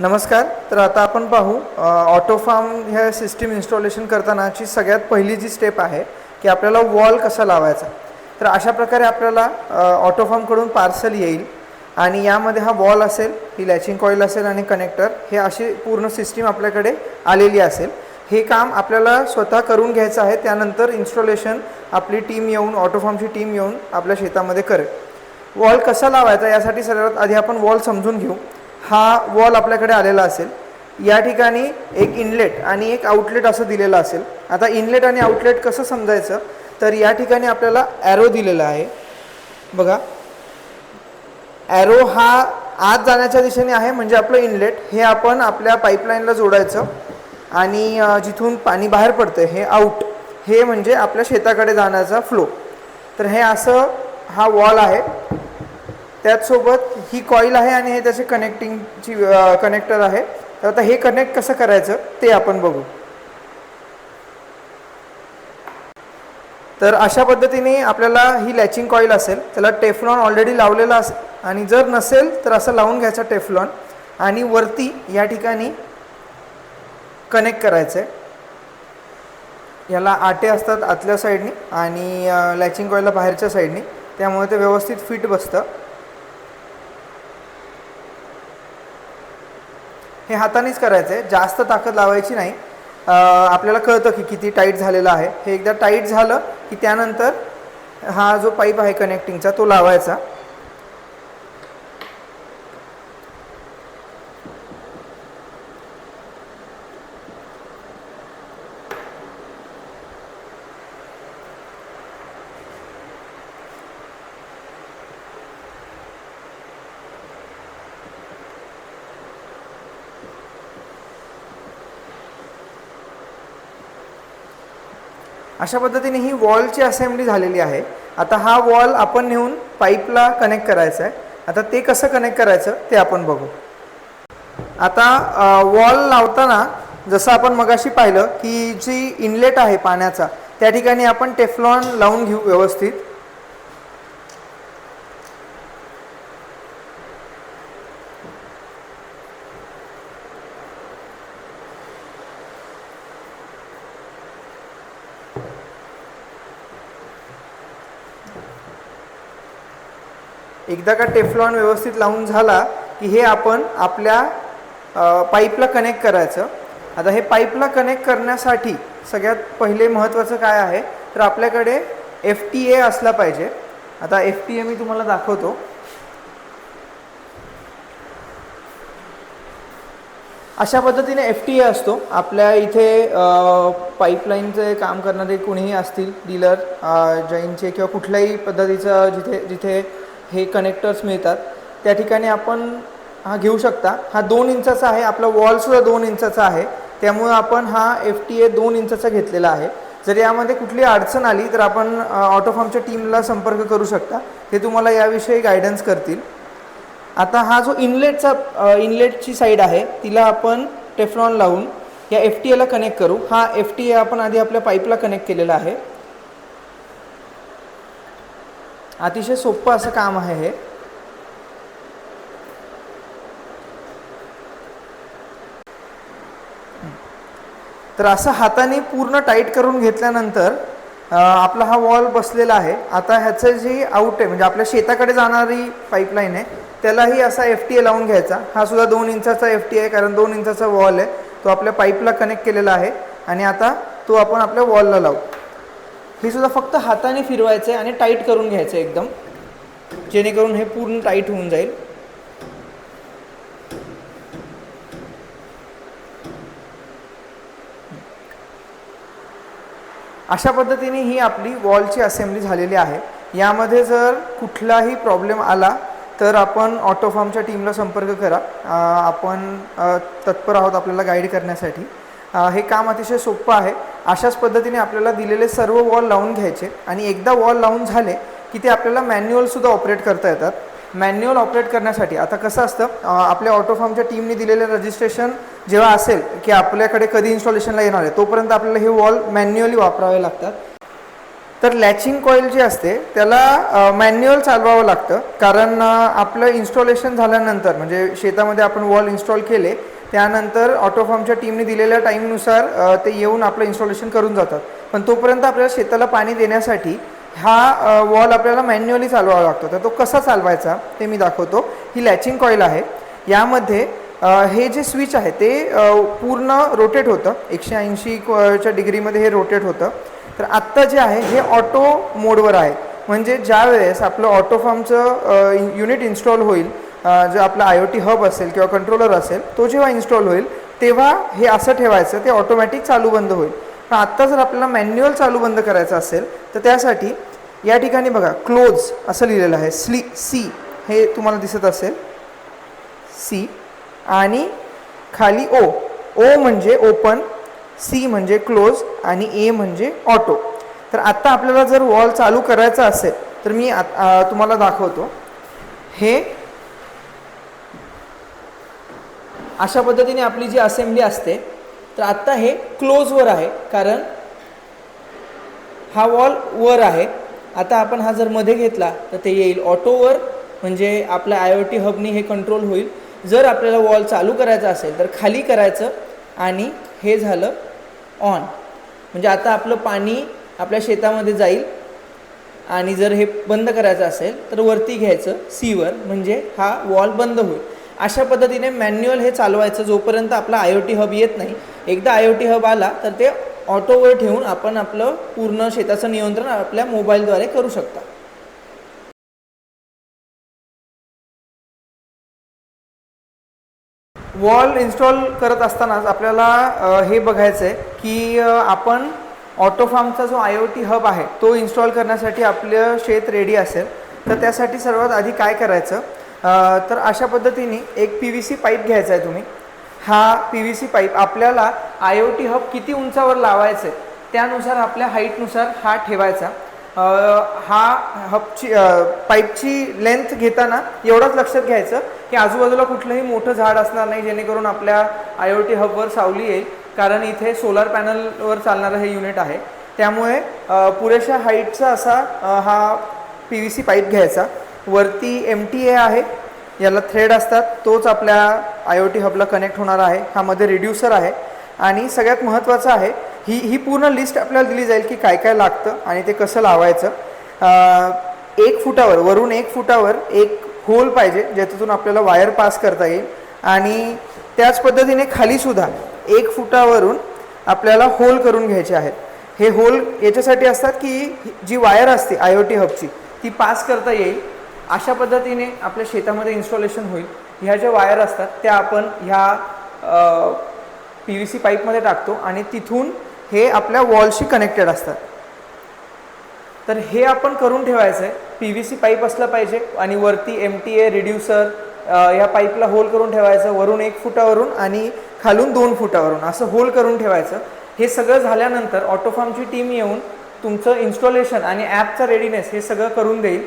नमस्कार तर आता आपण पाहू ऑटो फार्म ह्या सिस्टीम इन्स्टॉलेशन करतानाची सगळ्यात पहिली जी स्टेप आहे की आपल्याला वॉल कसा लावायचा. तर अशा प्रकारे आपल्याला ऑटो फार्मकडून पार्सल येईल आणि यामध्ये हा वॉल असेल ही लॅचिंग कॉईल असेल आणि कनेक्टर हे अशी पूर्ण सिस्टीम आपल्याकडे आलेली असेल. हे काम आपल्याला स्वतः करून घ्यायचं आहे त्यानंतर इन्स्टॉलेशन आपली टीम येऊन ऑटो फार्मची टीम येऊन आपल्या शेतामध्ये करेल. वॉल कसा लावायचा यासाठी सर्वात आधी आपण वॉल समजून घेऊ. हा वॉल आपल्याकडे आलेला असेल. या ठिकाणी एक इनलेट आणि एक आउटलेट असं दिलेलं असेल. आता इनलेट आणि आउटलेट कसं समजायचं? तर या ठिकाणी आपल्याला ॲरो दिलेला आहे. बघा. ॲरो हा आत जाण्याच्या दिशेने आहे म्हणजे आपलं इनलेट हे आपण आपल्या पाईपलाईनला जोडायचं. आणि जिथून पाणी बाहेर पडतं हे आऊट हे म्हणजे आपल्या शेताकडे जाण्याचा फ्लो तर हे असं हा वॉल आहे. त्याचसोबत ही कॉईल आहे आणि हे त्याचे कनेक्टिंगची कनेक्टर आहे. तर आता हे कनेक्ट कसं करायचं ते आपण बघू. तर अशा पद्धतीने आपल्याला ही लॅचिंग कॉईल असेल त्याला टेफलॉन ऑलरेडी लावलेला असेल आणि जर नसेल तर असं लावून घ्यायचा टेफलॉन आणि वरती या ठिकाणी कनेक्ट करायचं आहे याला आटे असतात आतल्या साईडनी आणि लॅचिंग कॉईलला बाहेरच्या साईडनी. त्यामुळे ते व्यवस्थित फिट बसतं. हे हातानेच करायचं आहे. जास्त ताकद लावायची नाही. आपल्याला कळतं की किती टाईट झालेलं आहे. हे एकदा टाईट झालं की त्यानंतर हा जो पाईप आहे कनेक्टिंगचा तो लावायचा. अशा पद्धतीने ही वॉलची असेंब्ली झालेली आहे. आता हा वॉल आपण नेऊन पाईपला कनेक्ट करायचा आहे. आता ते कसं कनेक्ट करायचं ते आपण बघू. आता वॉल लावताना जसं आपण मगाशी पाहिलं की जी इनलेट आहे पाण्याचा त्या ठिकाणी आपण टेफ्लॉन लावून घेऊ व्यवस्थित. एकदा का टेफ्लॉन व्यवस्थित लावून झाला की हे आपण आपल्या पाईपला कनेक्ट करायचं. आता हे पाईपला कनेक्ट करण्यासाठी सगळ्यात पहिले महत्त्वाचं काय आहे? तर आपल्याकडे एफ टी ए असला पाहिजे. आता एफ टी ए मी तुम्हाला दाखवतो. अशा पद्धतीने एफ टी ए असतो. आपल्या इथे पाईपलाईनचे काम करणारे कोणीही असतील डीलर जैनचे किंवा कुठल्याही पद्धतीचं जिथे जिथे हे कनेक्टर्स मिळतात. त्या ठिकाणी आपण हा घेऊ शकता. हा दोन इंचाचा आहे. आपला वॉलसुद्धा दोन इंचाचा आहे. त्यामुळं आपण हा एफ टी ए दोन इंचाचा घेतलेला आहे. जर यामध्ये कुठली अडचण आली तर आपण ऑटोफॉर्मच्या टीमला संपर्क करू शकता. ते तुम्हाला याविषयी गायडन्स करतील. आता हा जो इनलेटचा इनलेटची साईड आहे तिला आपण टेफ्लॉन लावून या एफ टी एला कनेक्ट करू. हा एफ टी ए आपण आधी आपल्या पाईपला कनेक्ट केलेला आहे. अतिशय सोपं असं काम आहे हे. तर असं हाताने पूर्ण टाईट करून घेतल्यानंतर आपला हा वॉल बसलेला आहे. आता ह्याचं जे आउट आहे म्हणजे आपल्या शेताकडे जाणारी पाईपलाईन आहे त्यालाही असा एफ टी ए लावून घ्यायचा. हा सुद्धा दोन इंचाचा एफ टी आहे कारण दोन इंचाचा वॉल आहे. तो आपल्या पाईपला कनेक्ट केलेला आहे. आणि आता तो आपण आपल्या वॉलला लावू. हे सुद्धा फक्त हाताने फिरवायचं आहे आणि टाईट करून घ्यायचं आहे एकदम. जेणेकरून हे पूर्ण टाईट होऊन जाईल. अशा पद्धतीने ही आपली वॉलची असेंब्ली झालेली आहे. यामध्ये जर कुठलाही प्रॉब्लेम आला तर आपण ऑटोफार्मच्या टीमला संपर्क करा. आपण तत्पर आहोत आपल्याला गाईड करण्यासाठी. हे काम अतिशय सोपं आहे. अशाच पद्धतीने आपल्याला दिलेले सर्व वॉल लावून घ्यायचे. आणि एकदा वॉल लावून झाले की ते आपल्याला मॅन्युअलसुद्धा ऑपरेट करता येतात. मॅन्युअल ऑपरेट करण्यासाठी आता कसं असतं आपल्या ऑटो फार्मच्या टीमने दिलेलं रजिस्ट्रेशन जेव्हा असेल की आपल्याकडे कधी इन्स्टॉलेशनला येणार आहे तोपर्यंत आपल्याला हे वॉल मॅन्युअली वापरावे लागतात. तर लॅचिंग कॉईल जी असते त्याला मॅन्युअल चालवावं लागतं. कारण आपलं इन्स्टॉलेशन झाल्यानंतर म्हणजे शेतामध्ये आपण वॉल इन्स्टॉल केले त्यानंतर ऑटोफॉर्मच्या टीमने दिलेल्या टाईमनुसार ते येऊन आपलं इन्स्टॉलेशन करून जातात. पण तोपर्यंत आपल्याला शेताला पाणी देण्यासाठी हा वॉल आपल्याला मॅन्युअली चालवावा लागतो. तर तो कसा चालवायचा ते मी दाखवतो. ही लॅचिंग कॉईल आहे. यामध्ये हे जे स्विच आहे ते पूर्ण रोटेट होतं. एकशे ऐंशी च्या डिग्रीमध्ये हे रोटेट होतं. तर आत्ता जे आहे हे ऑटो मोडवर आहे. म्हणजे ज्या वेळेस आपलं ऑटोफॉर्मचं युनिट इन्स्टॉल होईल जो आपला आय ओ टी हब असेल किंवा कंट्रोलर असेल तो जेव्हा इन्स्टॉल होईल तेव्हा हे असं ठेवायचं ते ऑटोमॅटिक चालू बंद होईल. पण आत्ता जर आपल्याला मॅन्युअल चालू बंद करायचं असेल तर त्यासाठी या ठिकाणी बघा क्लोज असं लिहिलेलं आहे. स्ली सी हे तुम्हाला दिसत असेल. सी आणि खाली ओ ओ म्हणजे ओपन सी म्हणजे क्लोज आणि ए म्हणजे ऑटो तर आत्ता आपल्याला जर वॉल चालू करायचा असेल तर मी आत- आ, तुम्हाला दाखवतो. हे अशा पद्धतीने आपली जी असेंब्ली असते तर आत्ता हे क्लोजवर आहे कारण हा वॉल वर आहे. आता आपण हा जर मध्ये घेतला तर ते येईल ऑटोवर म्हणजे आपल्या आय ओ टी हबनी हे कंट्रोल होईल. जर आपल्याला वॉल चालू करायचा असेल तर खाली करायचं आणि हे झालं ऑन म्हणजे आता आपलं पाणी आपल्या शेतामध्ये जाईल आणि जर हे बंद करायचं असेल तर वरती घ्यायचं सीवर म्हणजे हा वॉल बंद होईल. अशा पद्धतीने मॅन्युअल हे चालवायचं जोपर्यंत आपला आय ओ टी हब येत नाही. एकदा आय ओ टी हब आला तर ते ऑटोवर ठेवून आपण आपलं पूर्ण शेताचं नियंत्रण आपल्या मोबाईलद्वारे करू शकता. वॉल इन्स्टॉल करत असतानाच आपल्याला हे बघायचं आहे की आपण आपण ऑटोफार्मचा जो आय ओ टी हब आहे तो इन्स्टॉल करण्यासाठी आपलं शेत रेडी असेल तर त्यासाठी सर्वात आधी काय करायचं? तर अशा पद्धतीने एक पी व्ही सी पाईप घ्यायचा आहे तुम्ही. हा पी व्ही सी पाईप आपल्याला आय ओ टी हब किती उंचावर लावायचं आहे त्यानुसार आपल्या हाईटनुसार हा ठेवायचा. हा हबची पाईपची लेंथ घेताना एवढंच लक्षात घ्यायचं की आजूबाजूला कुठलंही मोठं झाड असणार नाही जेणेकरून आपल्या आय ओ टी हबवर सावली येईल. कारण इथे सोलार पॅनलवर चालणारं हे युनिट आहे. त्यामुळे पुरेशा हाईटचा असा हा पी व्ही सी पाईप घ्यायचा. वरती एम टी ए आहे. याला थ्रेड असतात. तोच आपल्या आय ओ टी हबला कनेक्ट होणार आहे. ह्यामध्ये रिड्युसर आहे. आणि सगळ्यात महत्त्वाचं आहे ही ही पूर्ण लिस्ट आपल्याला दिली जाईल की काय काय लागतं आणि ते कसं लावायचं. एक फुटावर वरून एक फुटावर एक होल पाहिजे ज्याच्यातून आपल्याला वायर पास करता येईल. आणि त्याच पद्धतीने खालीसुद्धा एक फुटावरून आपल्याला होल करून घ्यायचे आहेत. हे होल याच्यासाठी असतात की जी वायर असते आय ओ टी हबची ती पास करता येईल. अशा पद्धतीने आपल्या शेतामध्ये इन्स्टॉलेशन होईल. ह्या ज्या वायर असतात त्या आपण ह्या पी व्ही सी पाईपमध्ये टाकतो आणि तिथून हे आपल्या वॉलशी कनेक्टेड असतात. तर हे आपण करून ठेवायचं आहे पी व्ही सी पाईप असलं पाहिजे आणि वरती एम टी ए रिड्युसर ह्या पाईपला होल करून ठेवायचं. वरून एक फुटावरून आणि खालून दोन फुटावरून असं होल करून ठेवायचं. हे सगळं झाल्यानंतर ऑटोफार्मची टीम येऊन तुमचं इन्स्टॉलेशन आणि ॲपचा रेडीनेस हे सगळं करून देईल.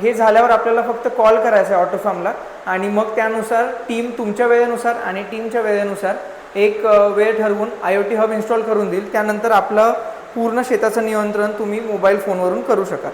हे झाल्यावर आपल्याला फक्त कॉल करायचा आहे ऑटोफार्मला आणि मग त्यानुसार टीम तुमच्या वेळेनुसार आणि टीमच्या वेळेनुसार एक वेळ ठरवून I O T hub install करून देईल. त्यानंतर आपलं पूर्ण शेताचं नियंत्रण तुम्ही मोबाईल फोनवरून करू शकाल.